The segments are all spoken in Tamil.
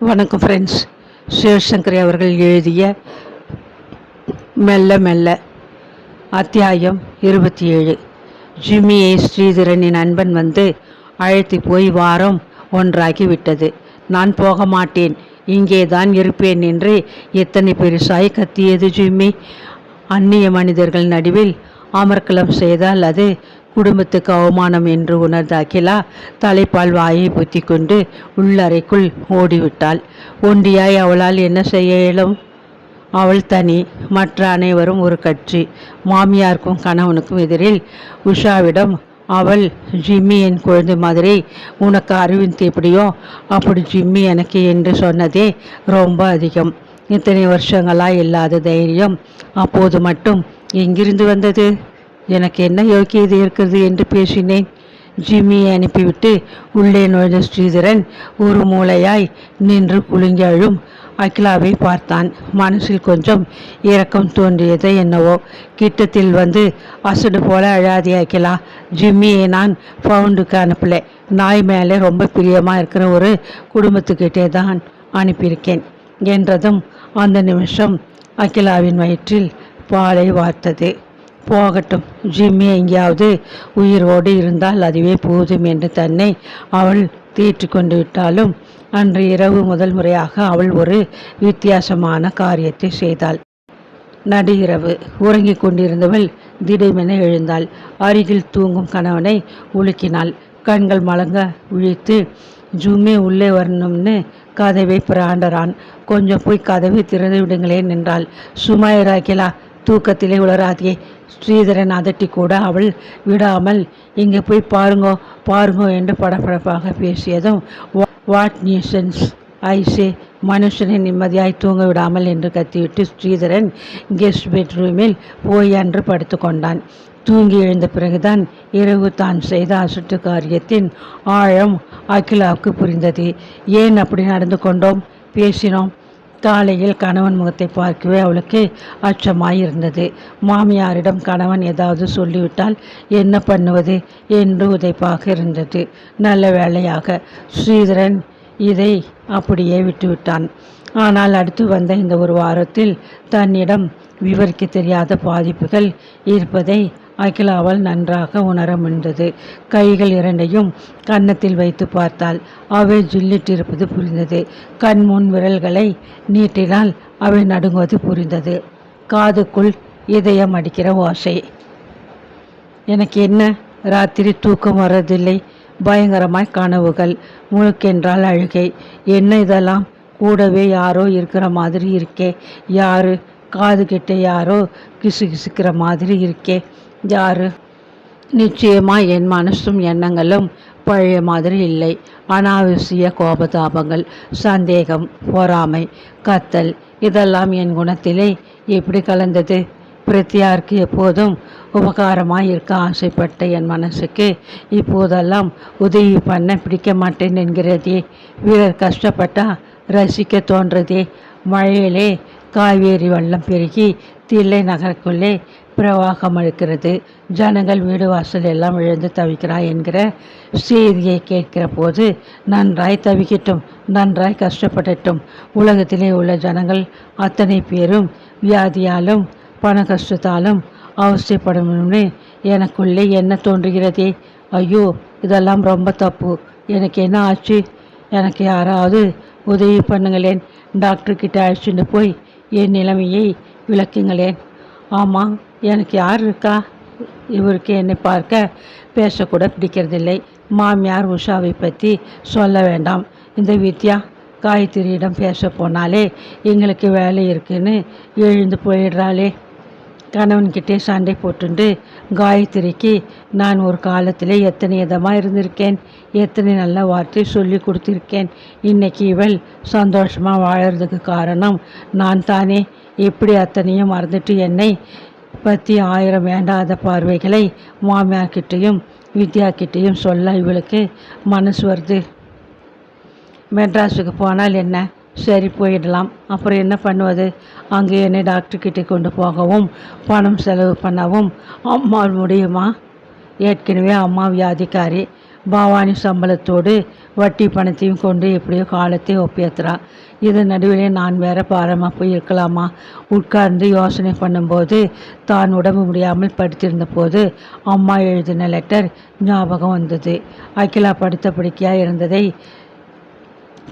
வணக்கம் ஃப்ரெண்ட்ஸ் சிவசங்கரி அவர்கள் எழுதிய மெல்ல மெல்ல அத்தியாயம் இருபத்தி ஏழு. ஜிம்மியை ஸ்ரீதரனின் நண்பன் வந்து அழைத்து போய் வாரம் ஒன்றாகி விட்டது நான் போக மாட்டேன். இங்கே தான் இருப்பேன் என்று எத்தனை பெருசாய் கத்தியது ஜிம்மி. அந்நிய மனிதர்கள் நடுவில் அமர்க்கலம் செய்தால் அது குடும்பத்துக்கு அவமானம் என்று உணர்ந்த அகிலா தலைப்பால் வாயை புத்தி கொண்டு உள்ளறைக்குள் ஓடிவிட்டாள். ஒண்டியாய் அவளால் என்ன செய்ய இயலும்? அவள் தனி மற்ற அனைவரும் ஒரு கட்சி. மாமியாருக்கும் கணவனுக்கும் எதிரில் உஷாவிடம் அவள் ஜிம்மி என் குழந்தை மாதிரி உனக்கு அரவிந்த் எப்படியோ அப்படி ஜிம்மி எனக்கு என்று சொன்னதே ரொம்ப அதிகம். இத்தனை வருஷங்களா இல்லாத தைரியம் அப்போது மட்டும் எங்கிருந்து வந்தது? எனக்கு என்ன யோக்கியது இருக்கிறது என்று பேசினேன். ஜிம்மியை அனுப்பிவிட்டு உள்ளே நுழைந்த ஸ்ரீதரன் ஒரு மூளையாய் நின்று குலுங்கி அழும் அகிலாவை பார்த்தான். மனசில் கொஞ்சம் இரக்கம் தோன்றியதை என்னவோ. கிட்டத்தில் வந்து அசடு போல அழாதி அகிலா. ஜிம்மியை நான் பவுண்டுக்கு அனுப்பல. நாய் மேலே ரொம்ப பிரியமாக இருக்கிற ஒரு குடும்பத்துக்கிட்டே தான் அனுப்பியிருக்கேன் என்றதும் அந்த நிமிஷம் அகிலாவின் வயிற்றில் பாலை வார்த்தது. போகட்டும். ஜிம்மி எங்கேயாவது உயிரோடு இருந்தால் அதுவே போதும் என்று தன்னை அவள் தீர்த்து கொண்டு விட்டாலும் அன்று இரவு முதல் முறையாக அவள் ஒரு வித்தியாசமான காரியத்தை செய்தாள். நடு இரவு உறங்கிக் கொண்டிருந்தவள் திடீரென எழுந்தாள். அருகில் தூங்கும் கணவனை உலுக்கினாள். கண்கள் மலங்க விழித்து ஜூமே உள்ளே வரணும்னு கதவை பிராண்டரான் கொஞ்சம் போய் கதவை திறந்து விடுங்களேன் என்றாள். சும்மா இராக்கிலா தூக்கத்திலே உளராதியே ஸ்ரீதரன் அதட்டி கூட அவள் விடாமல் இங்கே போய் பாருங்கோ பாருங்கோ என்று படபடப்பாக பேசியதும் வாட் நியூசன்ஸ் ஐசே மனுஷனை நிம்மதியாய் தூங்க விடாமல் என்று கத்திவிட்டு ஸ்ரீதரன் கெஸ்ட் பெட்ரூமில் போய் அன்று படுத்து கொண்டான். தூங்கி எழுந்த பிறகுதான் இரவு தான் செய்த அசுட்டு காரியத்தின் ஆழம் அகிலாவுக்கு புரிந்தது. ஏன் அப்படி நடந்து கொண்டோம்? பேசினோம். காலையில் கணவன் முகத்தை பார்க்கவே அவளுக்கு அச்சமாயிருந்தது. மாமியாரிடம் கணவன் ஏதாவது சொல்லிவிட்டால் என்ன பண்ணுவது என்று உதைப்பாக இருந்தது. நல்ல வேளையாக ஸ்ரீதரன் இதை அப்படியே விட்டுவிட்டான். ஆனால் அடுத்து வந்த இந்த ஒரு வாரத்தில் தன்னிடம் விவரிக்க தெரியாத பாதிப்புகள் இருப்பதை அகிலாவால் நன்றாக உணர முடிந்தது கைகள் இரண்டையும் கன்னத்தில் வைத்து பார்த்தாள். அவை ஜில்லிட்டிருப்பது புரிந்தது. கண் முன் விரல்களை நீட்டினால் அவை நடுங்குவது புரிந்தது. காதுக்குள் இதயம் அடிக்கிற ஓசை. எனக்கு என்ன? ராத்திரி தூக்கம் வர்றதில்லை. பயங்கரமாய் கனவுகள். முழுக்கென்றால் அழுகை. என்ன இதெல்லாம்? கூடவே யாரோ இருக்கிற மாதிரி இருக்கே. யாரு? காது கிட்ட யாரோ கிசு கிசுக்கிற மாதிரி இருக்கே. யாரு? நிச்சயமாக என் மனசும் எண்ணங்களும் பழைய மாதிரி இல்லை. அனாவசிய கோபதாபங்கள் சந்தேகம் பொறாமை கத்தல் இதெல்லாம் என் குணத்திலே எப்படி கலந்தது? பிரத்தியாருக்கு எப்போதும் உபகாரமாக இருக்க ஆசைப்பட்ட என் மனசுக்கு இப்போதெல்லாம் உதவி பண்ண பிடிக்க மாட்டேன் என்கிறதே. வீரர் கஷ்டப்பட்டா ரசிக்க தோன்றதே. மழையிலே காவேரி வெள்ளம் பெருகி தில்லை நகருக்குள்ளே பிரவாகம் அளிக்கிறது ஜனங்கள் வீடு வாசல் எல்லாம் இழந்து தவிக்கிறாய் என்கிற செய்தியை கேட்கிற போது நன்றாய் தவிக்கட்டும் நன்றாய் கஷ்டப்படட்டும். உலகத்திலே உள்ள ஜனங்கள் அத்தனை பேரும் வியாதியாலும் பண கஷ்டத்தாலும் அவசியப்படணும்னு எனக்குள்ளே என்ன தோன்றுகிறதே? ஐயோ இதெல்லாம் ரொம்ப தப்பு. எனக்கு என்ன ஆச்சு? எனக்கு யாராவது உதவி பண்ணுங்களேன். டாக்டர்கிட்ட அழைச்சிட்டு போய் என் நிலைமையை விளக்குங்களேன். ஆமாம் எனக்கு யார் இருக்கா? இவருக்கு என்னை பார்க்க பேசக்கூட பிடிக்கிறதில்லை. மாமியார் உஷாவை பற்றி சொல்ல வேண்டாம். இந்த வித்யா காயத்ரியிடம் பேச போனாலே எங்களுக்கு வேலை இருக்குன்னு எழுந்து போயிடுறாளே. கணவன்கிட்டே சண்டை போட்டுண்டு காயத்ரிக்கு நான் ஒரு காலத்தில் எத்தனை இதமாக இருந்திருக்கேன் எத்தனை நல்ல வார்த்தை சொல்லி கொடுத்துருக்கேன். இன்னைக்கு இவள் சந்தோஷமாக வாழறதுக்கு காரணம் நான் தானே. எப்படி அத்தனையும் மறந்துட்டு என்னை பற்றி ஆயிரம் வேண்டாத பார்வைகளை மாமியார்கிட்டையும் வித்யா கிட்டேயும் சொல்ல இவளுக்கு மனசு வருது. மெட்ராஸுக்கு போனால் என்ன? சரி போயிடலாம். அப்புறம் என்ன பண்ணுவது? அங்கே என்னை டாக்டர்கிட்ட கொண்டு போகவும் பணம் செலவு பண்ணவும். அம்மா முடியுமா? ஏற்கனவே அம்மா வியாதிக்காரி. பவானி சம்பளத்தோடு வட்டி பணத்தையும் கொண்டு எப்படியோ காலத்தை ஒப்பேத்துறா. இது நடுவிலே நான் வேற பாரமாக போய் இருக்கலாமா உட்கார்ந்து யோசனை பண்ணும்போது தான் உடம்பு முடியாமல் படுத்திருந்த போது அம்மா எழுதின லெட்டர் ஞாபகம் வந்தது. அகிலா படுத்த படிக்கையாக இருந்ததை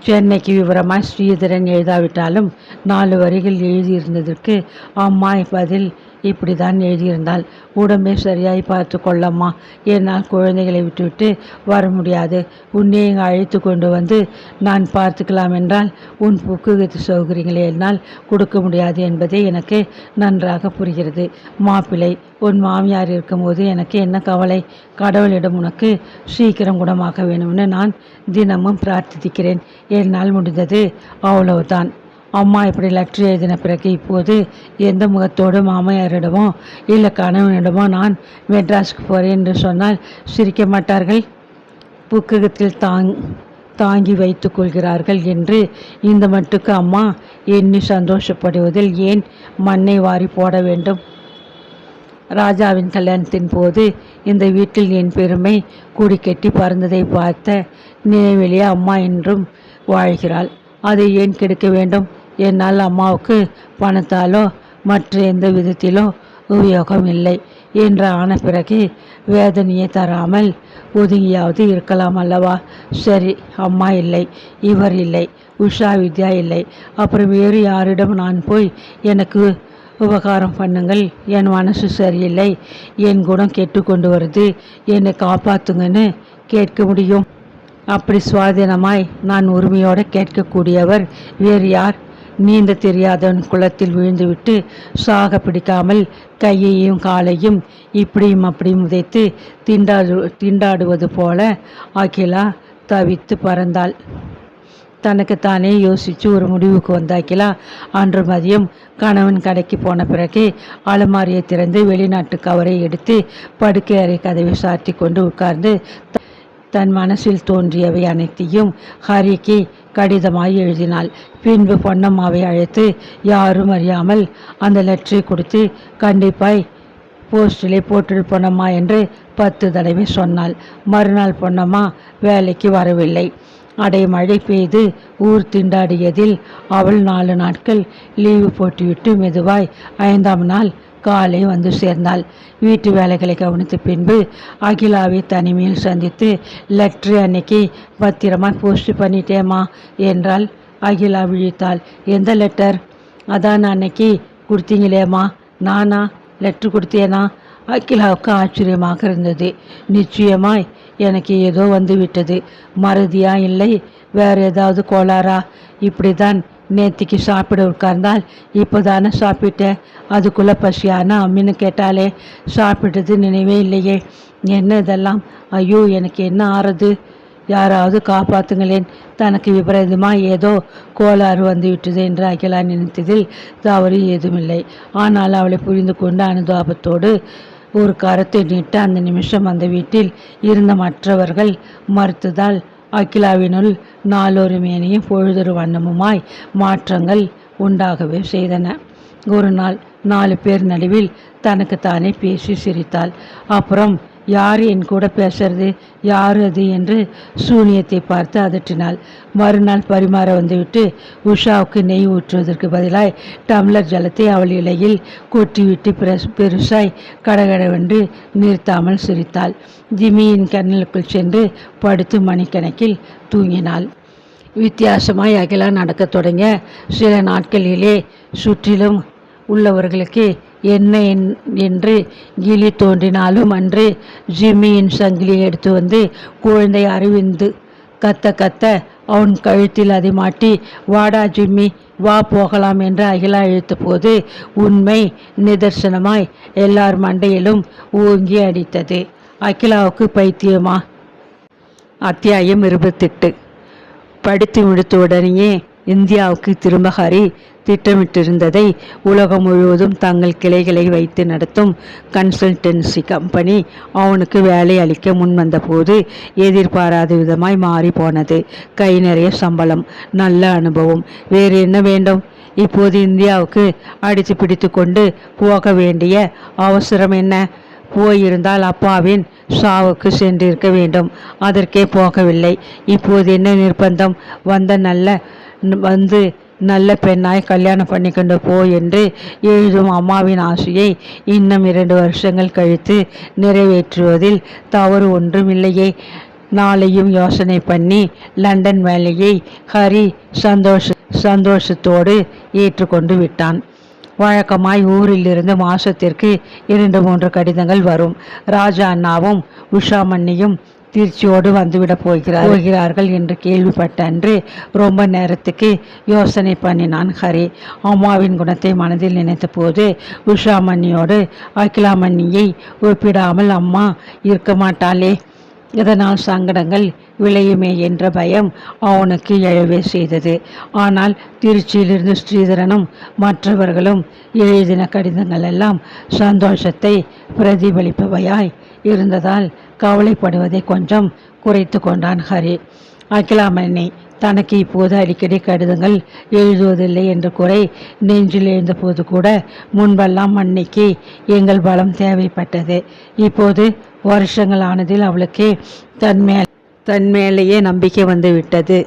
சென்னைக்கு விவரமாய் ஸ்ரீதரன் எழுதாவிட்டாலும் நாலு வரிகள் எழுதியிருந்ததற்கு அம்மாய் பதில் இப்படி தான் எழுதியிருந்தால் உடம்பை சரியாய் பார்த்து கொள்ளம்மா. என்னால் குழந்தைகளை விட்டுவிட்டு வர முடியாது. உன்னை இங்கே அழைத்து கொண்டு வந்து நான் பார்த்துக்கலாம் என்றால் உன் புக்குகத்து சௌகரியங்களை என்னால் கொடுக்க முடியாது என்பதே எனக்கு நன்றாக புரிகிறது. மாப்பிள்ளை உன் மாமியார் இருக்கும்போது எனக்கு என்ன கவலை? கடவுளிடம் உனக்கு சீக்கிரம் குணமாக வேணும்னு நான் தினமும் பிரார்த்திக்கிறேன். என்னால் முடிந்தது அவ்வளவுதான். அம்மா இப்படி லெட்டர் எழுதின பிறகு இப்போது எந்த முகத்தோடு மாமையாரிடமோ இல்லை கணவனிடமோ நான் மெட்ராஸுக்கு போகிறேன் என்று சொன்னால் சிரிக்க மாட்டார்கள்? புக்ககத்தில் தாங் தாங்கி வைத்து கொள்கிறார்கள் என்று இந்த மட்டுக்கு அம்மா எண்ணி சந்தோஷப்படுவதில் ஏன் மண்ணை வாரி போட வேண்டும்? ராஜாவின் கல்யாணத்தின் போது இந்த வீட்டில் என் பெருமை கூடி கட்டி பறந்ததை பார்த்த நினைவிலே அம்மா என்றும் வாழ்கிறாள். அதை ஏன் கெடுக்க வேண்டும்? என்னால் அம்மாவுக்கு பணத்தாலோ மற்ற எந்த விதத்திலோ உபயோகம் இல்லை என்று ஆன பிறகு வேதனையை தராமல் ஒதுங்கியாவது இருக்கலாம் அல்லவா? சரி அம்மா இல்லை இவர் இல்லை உஷா வித்யா இல்லை. அப்புறம் வேறு யாரிடம் நான் போய் எனக்கு உபகாரம் பண்ணுங்கள்? என் மனசு சரியில்லை என் குணம் கெட்டு கொண்டு வருது என்னை காப்பாற்றுங்கன்னு கேட்க முடியும். அப்படி சுவாதீனமாய் நான் உரிமையோடு கேட்கக்கூடியவர் வேறு யார்? நீந்த தெரியாதவன் குளத்தில் விழுந்துவிட்டு சாக பிடிக்காமல் கையையும் காலையும் இப்படியும் அப்படியும் உதைத்து திண்டாடு திண்டாடுவது போல அகிலா தவித்து பறந்தாள். தனக்குத்தானே யோசித்து ஒரு முடிவுக்கு வந்தாக்கிலா. அன்று மதியம் கணவன் கடைக்கு போன பிறகு அலமாரியை திறந்து வெளிநாட்டு கவரை எடுத்து படுக்கை அறை கதவை சாத்தி கொண்டு உட்கார்ந்து தன் மனசில் தோன்றியவை அனைத்தையும் ஹரிக்கு கடிதமாய் எழுதினாள். பின்பு பொன்னம்மாவை அழைத்து யாரும் அறியாமல் அந்த லெட்டரை கொடுத்து கண்டிப்பாய் போஸ்டிலே போட்டு பொன்னம்மா என்று பத்து தடவை சொன்னாள். மறுநாள் பொன்னம்மா வேலைக்கு வரவில்லை. அடை மழை பெய்து ஊர் திண்டாடியதில் அவள் நாலு நாட்கள் லீவு போட்டுவிட்டு மெதுவாய் ஐந்தாம் நாள் காலை வந்து சேர்ந்தாள் வீட்டு வேலைகளை கவனித்த பின்பு அகிலாவை தனிமையில் சந்தித்து லெட்ரு அன்னைக்கு பத்திரமா போஸ்ட் பண்ணிட்டேம்மா என்றால் அகிலா விழித்தாள். எந்த லெட்டர்? அதான் அன்னைக்கு கொடுத்தீங்களேம்மா. நானா? லெட்ரு கொடுத்தேனா? அகிலாவுக்கு ஆச்சரியமாக இருந்தது. நிச்சயமாய் எனக்கு ஏதோ வந்து விட்டது. மறதியா இல்லை? வேறு ஏதாவது கோளாறா? இப்படி தான் நேத்திக்கு சாப்பிட உட்கார்ந்தால் இப்போ தானே சாப்பிட்டேன். அதுக்குள்ளே பசியானா அம்மின்னு கேட்டாலே சாப்பிட்டது நினைவே இல்லையே. என்ன இதெல்லாம் ஐயோ எனக்கு என்ன ஆறுது? யாராவது காப்பாத்துங்களேன். தனக்கு விபரீதமாக ஏதோ கோளாறு வந்து விட்டது என்று அகிலா நினைத்ததில் தவறு ஏதுமில்லை. ஆனால் அவளை புரிந்து கொண்டு அனுதாபத்தோடு ஒரு கருத்தை நீட்டு அந்த நிமிஷம் அந்த வீட்டில் இருந்த மற்றவர்கள் மறுத்ததால் அகிலாவினுள் நாளொரு மேனியும் பொழுதொரு வண்ணமுமாய் மாற்றங்கள் உண்டாகவே செய்தன. ஒரு நாள் நாலு பேர் நடுவில் தனக்குத்தானே பேசி சிரித்தாள். அப்புறம் யார் என் கூட பேசுறது யார் அது என்று சூனியத்தை பார்த்து அதட்டினாள். மறுநாள் பரிமாற வந்துவிட்டு உஷாவுக்கு நெய் ஊற்றுவதற்கு பதிலாய் டம்ளர் ஜலத்தை அவள் இலையில் கொட்டிவிட்டு பெருசாய் கடகடவென்று நிறுத்தாமல் சிரித்தாள். ஜிமியின் கண்ணுக்குள் சென்று படுத்து மணிக்கணக்கில் தூங்கினாள். வித்தியாசமாய் அகிலா நடக்கத் தொடங்க சில நாட்களிலே சுற்றிலும் உள்ளவர்களுக்கு என்ன என்- என்று கிளி தோன்றினாலும் அன்று ஜிம்மியின் சங்கிலியை எடுத்து வந்து குழந்தை அறிவிந்து கத்த கத்த அவன் கழுத்தில் அதை மாட்டி வாடா ஜிம்மி வா போகலாம் என்று அகிலா இழுத்தபோது உண்மை நிதர்சனமாய் எல்லார் மண்டையிலும் ஓங்கி அடித்தது. அகிலாவுக்கு பைத்தியமா? அத்தியாயம் இருபத்தெட்டு. படித்து முடித்த உடனேயே இந்தியாவுக்கு திரும்ப ஹரி திட்டமிட்டிருந்ததை உலகம் முழுவதும் தங்கள் கிளைகளை வைத்து நடத்தும் கன்சல்டன்சி கம்பெனி அவனுக்கு வேலை அளிக்க முன்வந்தபோது எதிர்பாராத விதமாய் மாறி போனது கை நிறைய சம்பளம் நல்ல அனுபவம். வேறு என்ன வேண்டும்? இப்போது இந்தியாவுக்கு அடித்து பிடித்து கொண்டு போக வேண்டிய அவசரம் என்ன? போயிருந்தால் அப்பாவின் சாவுக்கு சென்றிருக்க வேண்டும். அதற்கே போகவில்லை. இப்போது என்ன நிர்பந்தம்? வந்த நல்ல வந்து நல்ல பெண்ணாய் கல்யாணம் பண்ணிக்கொண்டு போ என்று எழுதும் அம்மாவின் ஆசையை இன்னும் இரண்டு வருஷங்கள் கழித்து நிறைவேற்றுவதில் தவறு ஒன்றும் இல்லையே நாளையும் யோசனை பண்ணி லண்டன் வேலையை ஹரி சந்தோஷ சந்தோஷத்தோடு ஏற்றுக்கொண்டு விட்டான். வழக்கமாய் ஊரிலிருந்து மாசத்திற்கு இரண்டு மூன்று கடிதங்கள் வரும். ராஜா அண்ணாவும் உஷா மன்னியும் திருச்சியோடு வந்துவிடப் போகிறார். போகிறார்கள் என்று கேள்விப்பட்டன்று ரொம்ப நேரத்துக்கு யோசனை பண்ணினான் ஹரி. அம்மாவின் குணத்தை மனதில் நினைத்த போது உஷா அகிலாமணியை ஒப்பிடாமல் அம்மா இருக்க மாட்டாளே. இதனால் சங்கடங்கள் விளையுமே என்ற பயம் அவனுக்கு எழவே செய்தது. ஆனால் திருச்சியிலிருந்து ஸ்ரீதரனும் மற்றவர்களும் எழுதின கடிதங்கள் எல்லாம் சந்தோஷத்தை பிரதிபலிப்பவையாய் இருந்ததால் கவலைப்படுவதை கொஞ்சம் குறைத்து கொண்டான் ஹரி. அகிலாமணி தனக்கு இப்போது அடிக்கடி கடிதங்கள் எழுதுவதில்லை என்று குறை நெஞ்சில் எழுந்தபோது கூட முன்பெல்லாம் அன்னைக்கு எங்கள் பலம் தேவைப்பட்டது. இப்போது வருஷங்கள் ஆனதில் அவளுக்கு தன்மே தன் மேலேயே நம்பிக்கை வந்து விட்டது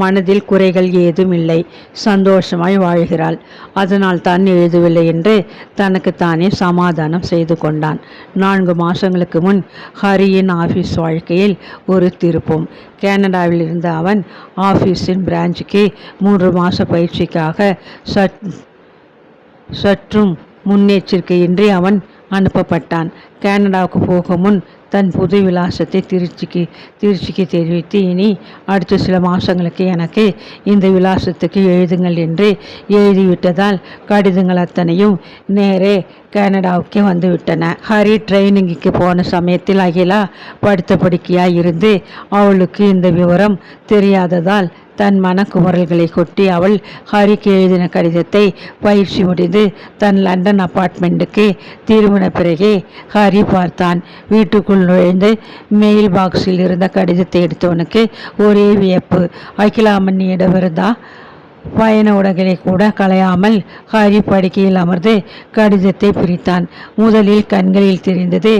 மனதில் குறைகள் ஏதும் இல்லை சந்தோஷமாய் வாழ்கிறாள். அதனால் தான் எழுதவில்லை என்று தனக்கு தானே சமாதானம் செய்து கொண்டான். நான்கு மாதங்களுக்கு முன் ஹரியின் ஆஃபீஸ் வாழ்க்கையில் ஒரு திருப்பம். கனடாவில் இருந்த அவன் ஆஃபீஸின் பிரான்ச்சுக்கு மூன்று மாத பயிற்சிக்காக சற் சற்றும் முன்னெச்சரிக்கையின்றி அவன் அனுப்பப்பட்டான். கனடாவுக்கு போக முன் தன் புது விலாசத்தை திருச்சிக்கு திருச்சிக்கு தெரிவித்து இனி அடுத்த சில மாதங்களுக்கு எனக்கு இந்த விலாசத்துக்கு எழுதுங்கள் என்று எழுதிவிட்டதால் கடிதங்கள் அத்தனையும் நேரே கனடாவுக்கே வந்துவிட்டன. ஹரி ட்ரைனிங்குக்கு போன சமயத்தில் அகிலா படுத்த படுக்கையாக இருந்து அவளுக்கு இந்த விவரம் தெரியாததால் தன் மனக்குமரல்களை கொட்டி அவள் ஹரிக்கு எழுதின கடிதத்தை பயிற்சி முடிந்து தன் லண்டன் அப்பார்ட்மெண்ட்டுக்கு திரும்பின பிறகே ஹரி பார்த்தான். வீட்டுக்குள் நுழைந்து மெயில் பாக்ஸில் இருந்த கடிதத்தை எடுத்தவனுக்கு ஒரே வியப்பு. அகிலாமணியிடமிருந்தா பயண உடகளை கூட களையாமல் ஹரி படுக்கையில் அமர்ந்து கடிதத்தை பிரித்தான். முதலில் கண்களில் தெரிந்தது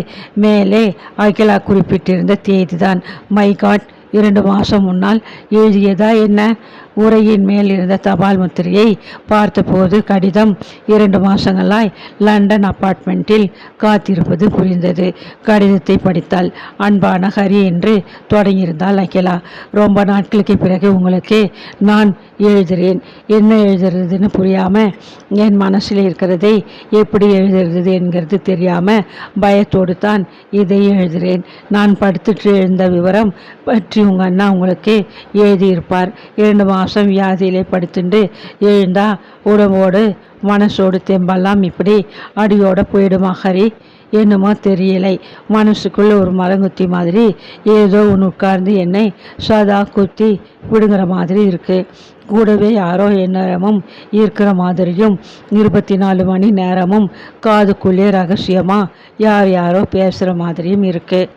மேலே அகிலா குறிப்பிட்டிருந்த தேதிதான். மை காட் இரண்டு மாதம் முன்னால் எழுதியதா என்ன? உரையின் மேல் இருந்த தபால் முத்திரையை பார்த்தபோது கடிதம் இரண்டு மாதங்களாய் லண்டன் அப்பார்ட்மெண்ட்டில் காத்திருப்பது புரிந்தது. கடிதத்தை படித்தால் அன்பான ஹரி என்று தொடங்கியிருந்தால் அகிலா. ரொம்ப நாட்களுக்கு பிறகு உங்களுக்கு நான் எழுதுகிறேன் என்ன எழுதுறதுன்னு புரியாமல் என் மனசில் இருக்கிறதை எப்படி எழுதுறது என்கிறது தெரியாமல் பயத்தோடு தான் இதை எழுதுகிறேன் நான் படுத்துட்டு எழுந்த விவரம் பற்றி உங்கள் அண்ணா உங்களுக்கு எழுதியிருப்பார். இரண்டு மாதம் வியாதியிலே படுத்துண்டு எழுந்தா உடம்போடு மனசோடு தெம்பெல்லாம் இப்படி அடியோட போயிடுமா ஹரி என்னமோ தெரியலை. மனசுக்குள்ள ஒரு மரங்குத்தி மாதிரி ஏதோ ஒன்று உட்கார்ந்து என்னை சதா குத்தி விடுங்கிற மாதிரி இருக்குது கூடவே யாரோ எந்நேரமும் இருக்கிற மாதிரியும் இருபத்தி நாலு மணி நேரமும் காதுக்குள்ளே ரகசியமாக யார் யாரோ பேசுகிற மாதிரியும் இருக்குது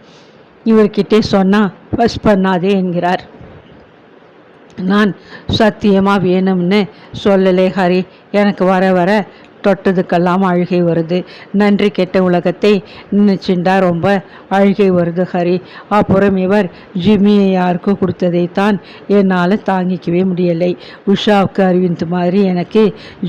இவர்கிட்டே சொன்னால் பஸ் பண்ணாதே என்கிறார். நான் சத்தியமாக வேணும்னு சொல்லலே ஹரி. எனக்கு வர வர தொட்டதுக்கெல்லாம் அழுகை வருது. நன்றி கெட்ட உலகத்தை நினைச்சுண்டா ரொம்ப அழுகை வருது ஹரி. அப்புறம் இவர் ஜிம்மியை யாருக்கு கொடுத்ததைத்தான் என்னால் தாங்கிக்கவே முடியலை. உஷாவுக்கு அறிவிந்த மாதிரி எனக்கு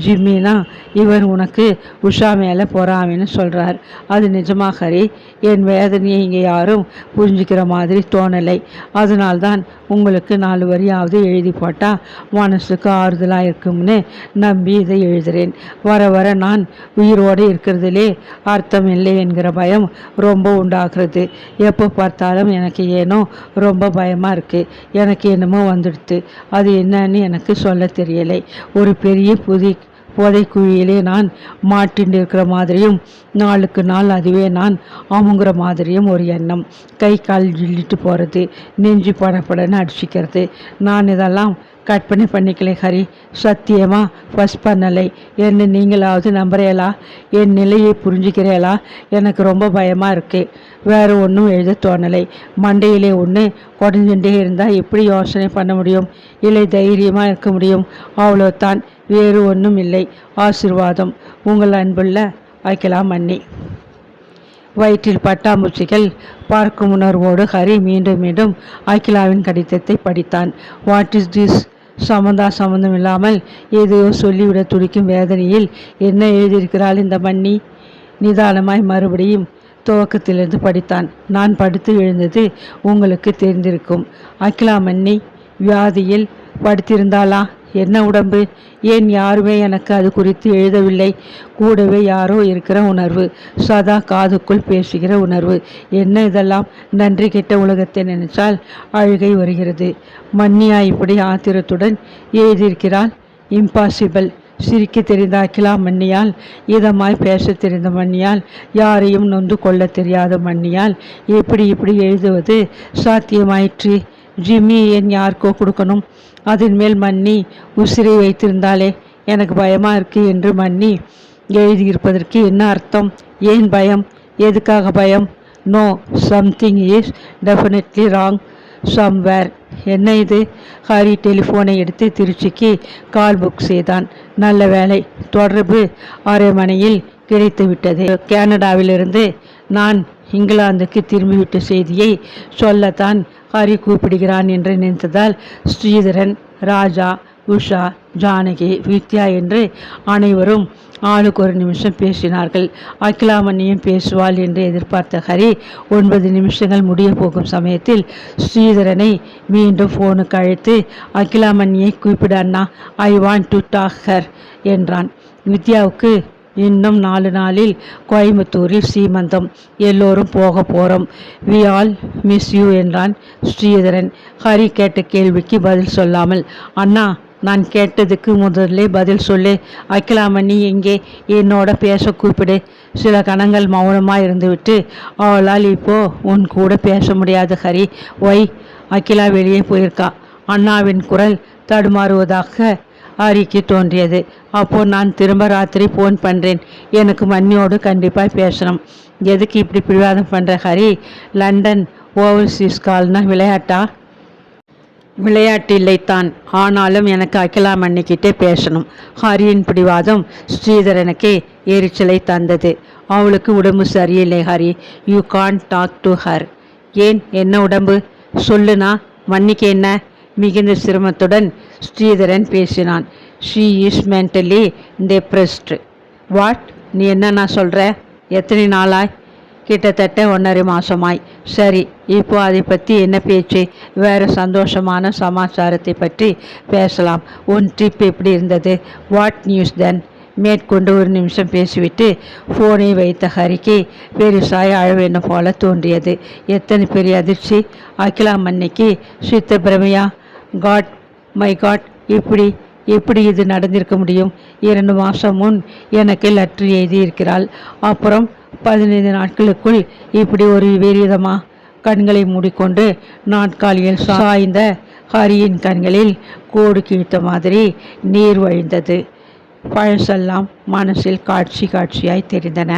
ஜிம்மினா இவர் உனக்கு உஷா மேலே போகிறாமின்னு சொல்கிறார் அது நிஜமாக ஹரி? என் வேதனையை இங்கே யாரும் புரிஞ்சுக்கிற மாதிரி தோணலை. அதனால்தான் உங்களுக்கு நாலு வரியாவது எழுதி போட்டால் மனசுக்கு ஆறுதலாக இருக்கும்னு நம்பி இதை எழுதுகிறேன் வர வர வர நான் உயிரோடு இருக்கிறதுலே அர்த்தம் இல்லை என்கிற பயம் ரொம்ப உண்டாகிறது. எப்போ பார்த்தாலும் எனக்கு ஏனோ ரொம்ப பயமாக இருக்குது எனக்கு என்னமோ வந்துடுது அது என்னன்னு எனக்கு சொல்ல தெரியலை. ஒரு பெரிய புதி புதைக்குழியிலே நான் மாட்டின்னு இருக்கிற மாதிரியும் நாளுக்கு நாள் அதுவே நான் அமுங்குற மாதிரியும் ஒரு எண்ணம். கை கால் ஜில்லிட்டு போகிறது நெஞ்சு படப்படன்னு அடிச்சிக்கிறது. நான் இதெல்லாம் கற்பனை பண்ணிக்கலை ஹரி. சத்தியமாக ஃபஸ்ட் பண்ணலை. என்ன நீங்களாவது நம்புறீங்களா என் நிலையை புரிஞ்சுக்கிறீங்களா எனக்கு ரொம்ப பயமாக இருக்குது வேறு ஒன்றும் எழுத தோணலை. மண்டையிலே ஒன்று குறைஞ்சுட்டே இருந்தால் எப்படி யோசனை பண்ண முடியும்? இல்லை தைரியமாக இருக்க முடியும். அவ்வளோதான் வேறு ஒன்றும் இல்லை. ஆசிர்வாதம். உங்கள் அன்புள்ள வைக்கலாம் மன்னி. வயிற்றில் பட்டாம்பூச்சிகள் பார்க்கும் உணர்வோடு ஹரி மீண்டும் மீண்டும் அகிலாவின் கடிதத்தை படித்தான். வாட் இஸ் திஸ் சம்மந்தா சம்மந்தம் இல்லாமல் ஏதோ சொல்லிவிட துடிக்கும் வேதனையில் என்ன எழுதியிருக்கிறாள் இந்த மன்னி? நிதானமாய் மறுபடியும் துவக்கத்திலிருந்து படித்தான். நான் படுத்து எழுந்தது உங்களுக்கு தெரிந்திருக்கும். அகிலா மன்னி வியாதியில் படுத்திருந்தாளா? என்ன உடம்பு? ஏன் யாருமே எனக்கு அது குறித்து எழுதவில்லை? கூடவே யாரோ இருக்கிற உணர்வு. சதா காதுக்குள் பேசுகிற உணர்வு. என்ன இதெல்லாம்? நன்றி கெட்ட உலகத்தை நினைச்சால் அழுகை வருகிறது. மன்னியா இப்படி ஆத்திரத்துடன் எழுதியிருக்கிறாள்? இம்பாசிபிள் சிரிக்க தெரிந்த அகிலா இதமாய் பேச தெரிந்த மண்ணியால் யாரையும் நொந்து கொள்ள தெரியாத மண்ணியால் எப்படி இப்படி எழுதுவது? சாத்தியமாயிற்று. ஜிம்மி என் யாருக்கோ கொடுக்கணும். அதன் மேல் மன்னி உசிரை வைத்திருந்தாலே எனக்கு பயமாக இருக்கு என்று மன்னி எழுதியிருப்பதற்கு என்ன அர்த்தம்? ஏன் பயம்? எதுக்காக பயம்? No something is definitely wrong somewhere என்ன இது? ஹரி டெலிஃபோனை எடுத்து திருச்சிக்கு கால் புக் செய்தான். நல்ல வேலை தொடர்பு அரை மணியில் கிடைத்து விட்டது கனடாவிலிருந்து நான் இங்கிலாந்துக்கு திரும்பிவிட்ட செய்தியை சொல்லத்தான் ஹரி கூப்பிடுகிறான் என்று நினைத்ததால் ஸ்ரீதரன் ராஜா உஷா ஜானகி வித்யா என்று அனைவரும் ஆளுக்கு ஒரு நிமிஷம் பேசினார்கள். அகிலாமணியும் பேசுவாள் என்று எதிர்பார்த்த ஹரி ஒன்பது நிமிஷங்கள் முடிய போகும் சமயத்தில் ஸ்ரீதரனை மீண்டும் ஃபோனுக்கு அழைத்து அகிலாமணியை கூப்பிட அண்ணா I want to talk her என்றான். வித்யாவுக்கு இன்னும் நாலு நாளில் கோயம்புத்தூரில் சீமந்தம். எல்லோரும் போக போகிறோம் வி ஆல் மிஸ் யூ என்றான் ஸ்ரீதரன். ஹரி கேட்ட கேள்விக்கு பதில் சொல்லாமல் அண்ணா நான் கேட்டதுக்கு முதல்ல பதில் சொல்லு. அகிலாமணி எங்கே என்னோட பேச கூப்பிடு. சில கணங்கள் மௌனமாக இருந்துவிட்டு அவளால் இப்போ உன் கூட பேச முடியாது ஹரி. ஒய் அகிலா வெளியே போயிருக்கா. அண்ணாவின் குரல் தடுமாறுவதாக ஹரிக்கு தோன்றியது. அப்போ நான் திரும்ப ராத்திரி ஃபோன் பண்ணுறேன் எனக்கு மன்னியோடு கண்டிப்பாக பேசணும். எதுக்கு இப்படி பிடிவாதம் பண்ணுற ஹரி? லண்டன் ஓவர்சீஸ் கால்னா விளையாட்டா? விளையாட்டு இல்லைத்தான் ஆனாலும் எனக்கு அகிலா மன்னிக்கிட்டே பேசணும். ஹரியின் பிடிவாதம் ஸ்ரீதரனுக்கு எரிச்சலை தந்தது. அவளுக்கு உடம்பு சரியில்லை Hari. You can't talk to her ஏன்? என்ன உடம்பு? சொல்லுனா மன்னிக்க என்ன? மிகுந்த சிரமத்துடன் ஸ்ரீதரன் பேசினான். She is mentally depressed what நீ என்ன நான் சொல்கிற எத்தனை நாளாய்? கிட்டத்தட்ட ஒன்றரை மாதமாய் சரி இப்போ அதை பற்றி என்ன பேச்சு? வேறு சந்தோஷமான சமாச்சாரத்தை பற்றி பேசலாம். உன் ட்ரிப் எப்படி இருந்தது? வாட் நியூஸ் தென் மேற்கொண்டு ஒரு நிமிஷம் பேசிவிட்டு ஃபோனை வைத்த ஹரிக்கு பெருசாய் அழவேண்ணும் போல தோன்றியது. எத்தனை பெரிய அதிர்ச்சி? அகிலா மன்னிக்கு சித்த பிரமையா? காட் மை காட் இப்படி எப்படி இது நடந்திருக்க முடியும்? இரண்டு மாதம் முன் எனக்கு லெட்ரு எழுதியிருக்கிறாள். அப்புறம் பதினைந்து நாட்களுக்குள் இப்படி ஒரு விபரீதமா கண்களை மூடிக்கொண்டு நாட்காலியில் சாய்ந்த ஹரியின் கண்களில் கோடு கிழித்த மாதிரி நீர் வழிந்தது. பழசெல்லாம் மனசில் காட்சி காட்சியாய் தெரிந்தன.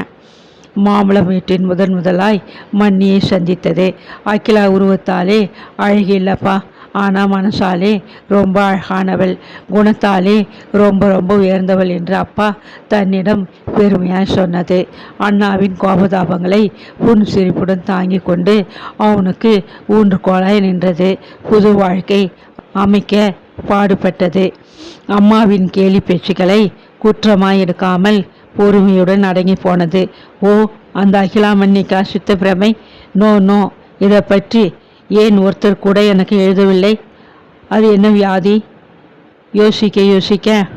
மாம்பழம் வீட்டின் முதன் முதலாய் மண்ணியை சந்தித்தது. அகிலா உருவத்தாலே அழகில்லப்பா ஆனால் மனசாலே ரொம்ப அழகானவள். குணத்தாலே ரொம்ப ரொம்ப உயர்ந்தவள் என்று அப்பா தன்னிடம் பெருமையாய் சொன்னது. அண்ணாவின் கோபதாபங்களை புன் சிரிப்புடன் தாங்கி கொண்டு அவனுக்கு ஊன்றுகோலாய் நின்றது. புது வாழ்க்கை அமைக்க பாடுபட்டது. அம்மாவின் கேலி பேச்சுக்களை குற்றமாய் எடுக்காமல் பொறுமையுடன் அடங்கி போனது. ஓ அந்த அகிலாமன்னிக்கா சித்த பிரமை நோ நோ இதை பற்றி ஏன் ஒருத்தர் கூட எனக்கு எழுதவில்லை? அது என்ன வியாதி? யோசிக்க யோசிக்க.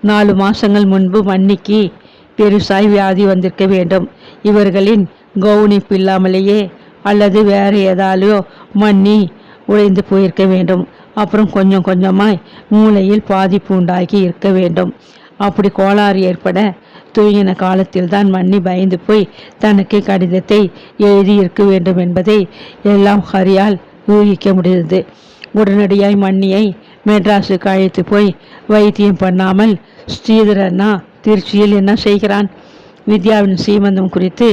நாலு மாதங்கள் முன்பு மன்னிக்கு பெருசாய் வியாதி வந்திருக்க வேண்டும். இவர்களின் கவனிப்பு இல்லாமலேயே அல்லது வேறு ஏதாலையோ மன்னி உடைந்து போயிருக்க வேண்டும். அப்புறம் கொஞ்சம் கொஞ்சமாய் மூளையில் பாதிப்பு உண்டாகி இருக்க வேண்டும். அப்படி கோளாறு ஏற்பட தூங்கின காலத்தில்தான் மன்னி பயந்து போய் தனக்கு கடிதத்தை எழுதியிருக்க வேண்டும் என்பதை எல்லாம் ஹரியால் ஊகிக்க முடிந்தது. உடனடியாய் மன்னியை மெட்ராஸுக்கு அழைத்து போய் வைத்தியம் பண்ணாமல் ஸ்ரீதரண்ணா திருச்சியில் என்ன செய்கிறான்? வித்யாவின் சீமந்தம் குறித்து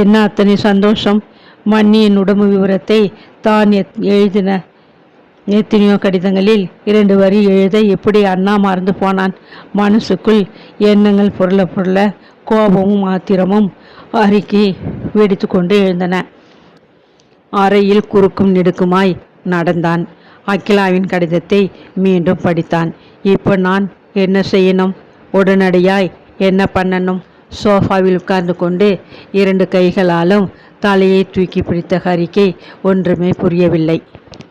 என்ன அத்தனை சந்தோஷம்? மன்னியின் உடம்பு விவரத்தை தான் எழுதின எத்தனையோ கடிதங்களில் இரண்டு வரி எழுத எப்படி அண்ணா மறந்து போனான்? மனசுக்குள் எண்ணங்கள் பொருள பொருள கோபமும் ஆத்திரமும் அறிக்கை வெடித்து கொண்டு எழுந்தன. அறையில் குறுக்கும் நெடுக்குமாய் நடந்தான். அகிலாவின் கடிதத்தை மீண்டும் படித்தான். இப்போ நான் என்ன செய்யணும்? உடனடியாய் என்ன பண்ணணும்? சோஃபாவில் உட்கார்ந்து கொண்டு இரண்டு கைகளாலும் தலையை தூக்கி பிடித்த ஹரிக்கு ஒன்றுமே புரியவில்லை.